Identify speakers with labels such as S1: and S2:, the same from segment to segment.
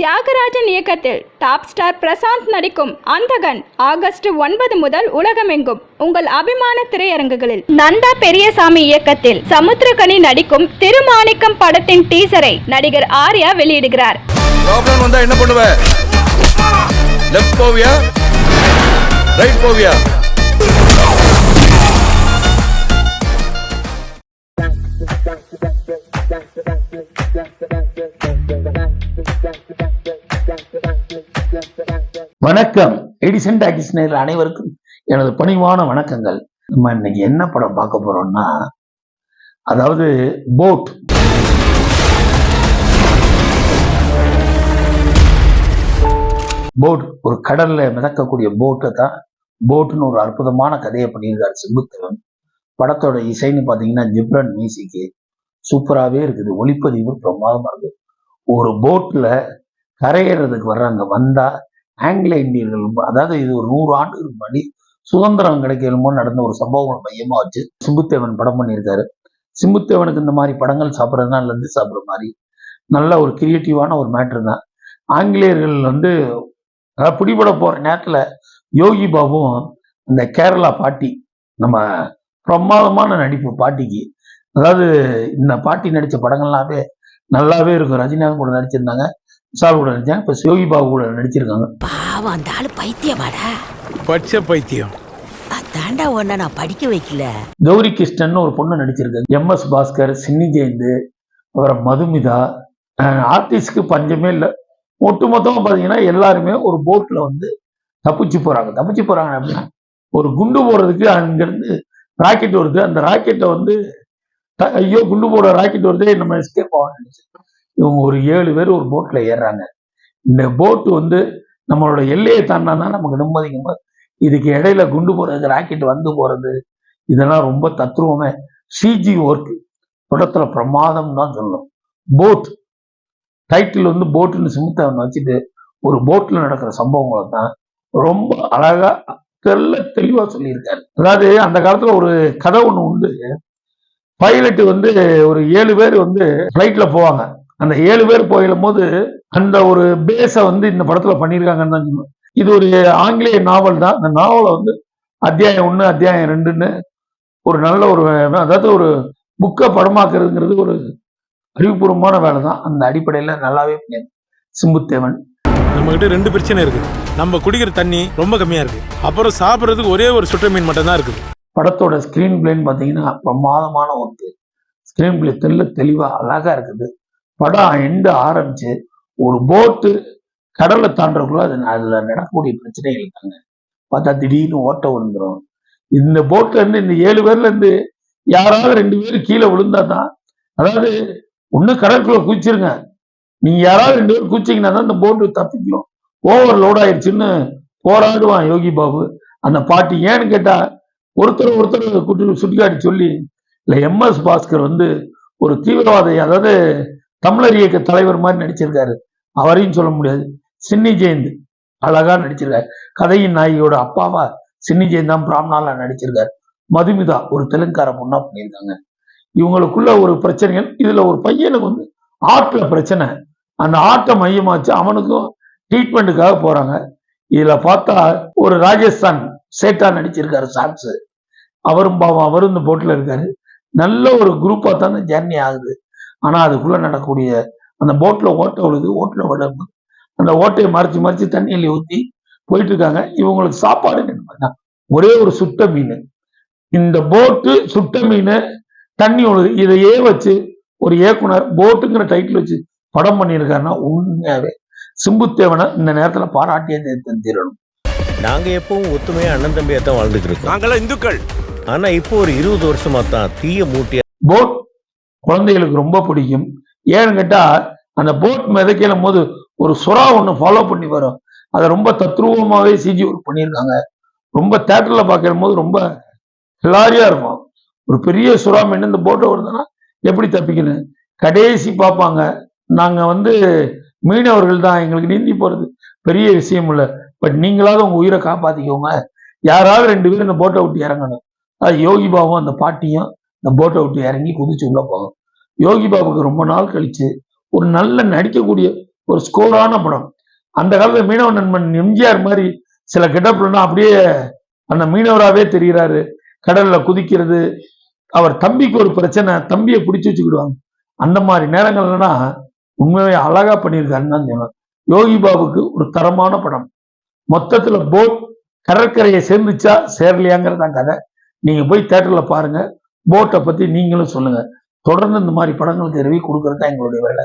S1: தியாகராஜன் இயக்கத்தில் top star Prashanth நடிக்கும் அந்தகன் August ஒன்பது முதல் உலகமெங்கும். உங்கள் அபிமான திரையரங்குகளில். நந்தா பெரியசாமி இயக்கத்தில் சமுத்திரகனி நடிக்கும் திருமாணிக்கம் படத்தின் டீசரை நடிகர் ஆர்யா வெளியிடுகிறார்.
S2: என்ன பண்ணுவ? லெஃப்ட் போவியா? ரைட் போவியா?
S3: வணக்கம். எடிசன் டாக்கிஸ் நேரில் அனைவருக்கும் எனது பணிவான வணக்கங்கள். நம்ம இன்னைக்கு என்ன படம் பார்க்க போறோம்னா அதாவது போட் போட் ஒரு கடல்ல மிதக்கக்கூடிய போட்டை தான் போட்டுன்னு ஒரு அற்புதமான கதையை பண்ணியிருக்காரு சிம்புத்தவன் படத்தோட இசைன்னு பார்த்தீங்கன்னா ஜிப்ரன் மியூசிக்கு சூப்பராகவே இருக்குது. ஒளிப்பதிவு பிரமாதமாக இருக்குது ஒரு போட்டில் கரையிறதுக்கு வர்றாங்க வந்தா ஆங்கில இந்தியர்கள் அதாவது இது ஒரு நூறு ஆண்டுகளுக்கு முன்னாடி சுதந்திரம் கிடைக்கலுமோ நடந்த ஒரு சம்பவங்கள் மையமா வச்சு சிம்புத்தேவன் படம் பண்ணியிருக்காரு. சிம்புத்தேவனுக்கு இந்த மாதிரி படங்கள் சாப்பிட்றதுனா லந்து சாப்பிட்ற மாதிரி நல்ல ஒரு கிரியேட்டிவான ஒரு மேட்ரு தான். ஆங்கிலேயர்கள் வந்து அதாவது பிடிபட போற நேரத்துல யோகி பாபுவும் இந்த கேரளா பாட்டி நம்ம பிரமாதமான நடிப்பு பாட்டிக்கு அதாவது இந்த பாட்டி நடித்த படங்கள்லாவே நல்லாவே இருக்கும். ரஜினிகாந்த் கூட நடிச்சிருந்தாங்க. விஷால் கூட நடிச்சாங்க இப்போ யோகி பாபு கூட நடிச்சிருக்காங்க.
S4: பாவம் அந்த ஆளு பைத்தியமாடா.
S2: பச்சை பைத்தியம்.
S4: அதாண்டா உன்னை நான் படிக்க வைக்கல.
S3: கௌரி கிருஷ்ணன் ஒரு பொண்ணு நடிச்சிருக்காங்க எம் எஸ் பாஸ்கர் சின்னி ஜெயந்த் அப்புறம் மதுமிதா. ஆர்டிஸ்ட்க்கு பஞ்சமே இல்லை. ஒட்டு மொத்தமாக பார்த்தீங்கன்னா எல்லாருமே ஒரு போட்டில் வந்து தப்பிச்சு போறாங்க. தப்பிச்சு போறாங்க அப்படின்னா ஒரு குண்டு போடுறதுக்கு அங்கிருந்து ராக்கெட் வருது. அந்த ராக்கெட்டை வந்து ஐயோ குண்டு போட ராக்கெட் வருதே நம்ம எஸ்கேப் ஆகணும் இவங்க ஒரு ஏழு பேர் ஒரு போட்டில் ஏறுறாங்க. இந்த போட்டு வந்து நம்மளோட எல்லையை தாண்டினா தான் நமக்கு நிம்மதிங்க இதுக்கு இடையில குண்டு போறது ராக்கெட் வந்து போறது இதெல்லாம் ரொம்ப தத்ரூபமே. சிஜி ஒர்க் படத்துல பிரமாதம் தான் சொல்லணும். போட் டைட்டில் வந்து போட்டுன்னு சிமுத்தவன் வச்சுட்டு ஒரு போட்ல நடக்கிற சம்பவங்களை தான் ரொம்ப அழகா தெல்ல தெளிவா சொல்லியிருக்காரு. அதாவது அந்த காலத்துல ஒரு கதை ஒண்ணு உண்டு. பைலட் வந்து ஒரு ஏழு பேர் வந்து ஃப்ளைட்ல போவாங்க. அந்த ஏழு பேர் போயிடும் போது அந்த ஒரு பேஸை வந்து இந்த படத்துல பண்ணியிருக்காங்கன்னு தான் சொல்லுவேன். இது ஒரு ஆங்கிலேய நாவல் தான். அந்த நாவலை வந்து அத்தியாயம் ஒன்று அத்தியாயம் ரெண்டுன்னு ஒரு நல்ல ஒரு அதாவது ஒரு புக்கை படமாக்குறதுங்கிறது ஒரு அறிவுபூர்வமான வேலை தான். அந்த அடிப்படையில் நல்லாவே பண்ணியிருக்காரு சிம்புத்தேவன்.
S5: நம்ம கிட்ட ரெண்டு பிரச்சனை இருக்கு. நம்ம குடிக்கிற தண்ணி ரொம்ப கம்மியா இருக்கு. அப்புறம் சாப்பிடுறதுக்கு ஒரே ஒரு சுட்ட மீன் மட்டும் தான் இருக்குது.
S3: படத்தோட ஸ்க்ரீன் பிளேன்னு பார்த்தீங்கன்னா பிரமாதமான ஒர்க்கு ஸ்க்ரீன் பிளே தெல்ல தெளிவாக அழகாக இருக்குது. படம் எண்டு ஆரம்பிச்சு ஒரு போட்டு கடலை தாண்டறதுக்குள்ள அது அதுல நடக்கக்கூடிய பிரச்சனைகள் இருக்காங்க பார்த்தா திடீர்னு ஓட்ட விழுந்துரும். இந்த போட்ல இருந்து இந்த ஏழு பேர்ல இருந்து யாராவது ரெண்டு பேர் கீழே விழுந்தா தான் அதாவது ஒண்ணு கடற்குள்ள குதிச்சிருங்க. நீங்க யாராவது ரெண்டு பேர் குதிச்சீங்கன்னா தான் இந்த போட்டு தப்பிக்கும். ஓவர் லோட் ஆயிடுச்சுன்னு போராடுவான் யோகி பாபு. அந்த பாட்டி ஏன்னு கேட்டா ஒருத்தர் ஒருத்தர் குட்டி சுட்டிக்காட்டி சொல்லி இல்லை எம்எஸ் பாஸ்கர் வந்து ஒரு தீவிரவாதி அதாவது தமிழர் இயக்க தலைவர் மாதிரி நடிச்சிருக்காரு. அவரையும் சொல்ல முடியாது. சின்னி ஜெயந்த் அழகா நடிச்சிருக்காரு. கதையின் நாயகியோட அப்பாவா சின்னி ஜெயந்த் தான் பிராமணாலா நடிச்சிருக்காரு. மதுமிதா ஒரு தெலுங்கார பொண்ணா பண்ணியிருக்காங்க. இவங்களுக்குள்ள ஒரு பிரச்சனைகள் இதுல ஒரு பையனுக்கு வந்து ஆர்ட்ல பிரச்சனை. அந்த ஆர்ட்டை மையமாச்சு அவனுக்கும் ட்ரீட்மெண்ட்டுக்காக போறாங்க. இதுல பார்த்தா ஒரு ராஜஸ்தான் சேட்டா நடிச்சிருக்காரு சாக்ஸ். அவரும் பாவம் அவரும் இந்த போட்டில் இருக்காரு. நல்ல ஒரு குரூப்பாக தானே ஜேர்னி ஆகுது. ஆனால் அதுக்குள்ள நடக்கக்கூடிய அந்த போட்டில் ஓட்டை விழுது ஓட்டில் விட அந்த ஓட்டையை மறைச்சு மறைச்சு தண்ணியில் ஊற்றி போயிட்டு இருக்காங்க இவங்களுக்கு சாப்பாடு ஒரே ஒரு சுட்ட மீன். இந்த போட்டு சுட்ட மீன் தண்ணி விழுது. இதையே வச்சு ஒரு இயக்குனர் போட்டுங்கிற டைட்டில் வச்சு படம் பண்ணியிருக்காருன்னா உண்மையாவே சிம்புத்தேவனை இந்த நேரத்தில் பாராட்டியே தீரணும்.
S6: நாங்க எப்பவும் ஒத்துமையா அண்ணன் தம்பியா தான் வாழ்ந்துட்டு இருக்கோம்.
S2: இந்துக்கள்.
S6: ஆனா இப்போ ஒரு இருபது வருஷமா தான் தீய மூட்டியா
S3: போட் குழந்தைகளுக்கு ரொம்ப பிடிக்கும். ஏன்னு கேட்டா அந்த போட் மிதக்கலும் போது ஒரு சுறா ஒன்று ஃபாலோ பண்ணி வரும். அதை ரொம்ப தத்ரூபமாகவே சிஜி ஒர்க் பண்ணியிருக்காங்க ரொம்ப தேட்டர்ல பார்க்கிற போது ரொம்ப ஹிலாரியா இருக்கும். ஒரு பெரிய சுறா மீன் இந்த போட்டை வருதுன்னா எப்படி தப்பிக்கணும்? கடைசி பார்ப்பாங்க. நாங்க வந்து மீனவர்கள் தான் எங்களுக்கு நீந்தி போறது. பெரிய விஷயம் இல்லை. பட் நீங்களாவது உங்க உயிரை காப்பாத்திக்கோங்க. யாராவது ரெண்டு பேரும் இந்த போட்டை விட்டு இறங்கணும். அது யோகி பாபும் அந்த பாட்டியும் இந்த போட்டை விட்டு இறங்கி குதிச்சு உள்ள போகும் யோகி பாபுக்கு ரொம்ப நாள் கழிச்சு ஒரு நல்ல நடிக்கக்கூடிய ஒரு ஸ்கோரான படம். அந்த காலத்துல மீனவ நண்பன் எம்ஜிஆர் மாதிரி சில கெட்டப்லாம் அப்படியே அந்த மீனவராகவே தெரிகிறாரு கடல்ல குதிக்கிறது அவர் தம்பிக்கு ஒரு பிரச்சனை தம்பியை பிடிச்சி வச்சுக்கிடுவாங்க. அந்த மாதிரி நேரங்கள்லாம் உண்மையை அழகா பண்ணியிருக்காருன்னு தான் சொல்லணும் யோகி பாபுக்கு ஒரு தரமான படம். மொத்தத்துல போட் கடற்கரையை சேர்ந்துச்சா சேரலையாங்கிறது தான் கதை. நீங்க போய் தேட்டர்ல பாருங்க. போட்டை பத்தி நீங்களும் சொல்லுங்க. தொடர்ந்து இந்த மாதிரி படங்கள் தெரிவி கொடுக்கறது தான் எங்களுடைய வேலை.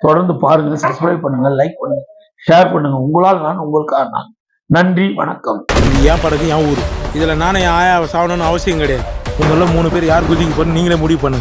S3: தொடர்ந்து பாருங்க சப்ஸ்கிரைப் பண்ணுங்க லைக் பண்ணுங்க ஷேர் பண்ணுங்க. உங்களால் நான் உங்களுக்காக நான் நன்றி வணக்கம்.
S5: ஏன் என் படகு என் ஊர்? இதில் நானே ஆயா சாகணும்னு அவசியம் கிடையாது. உங்கள மூணு பேர் யார் குதிக்கு போறேன்னு நீங்களே முடிவு பண்ணுங்க.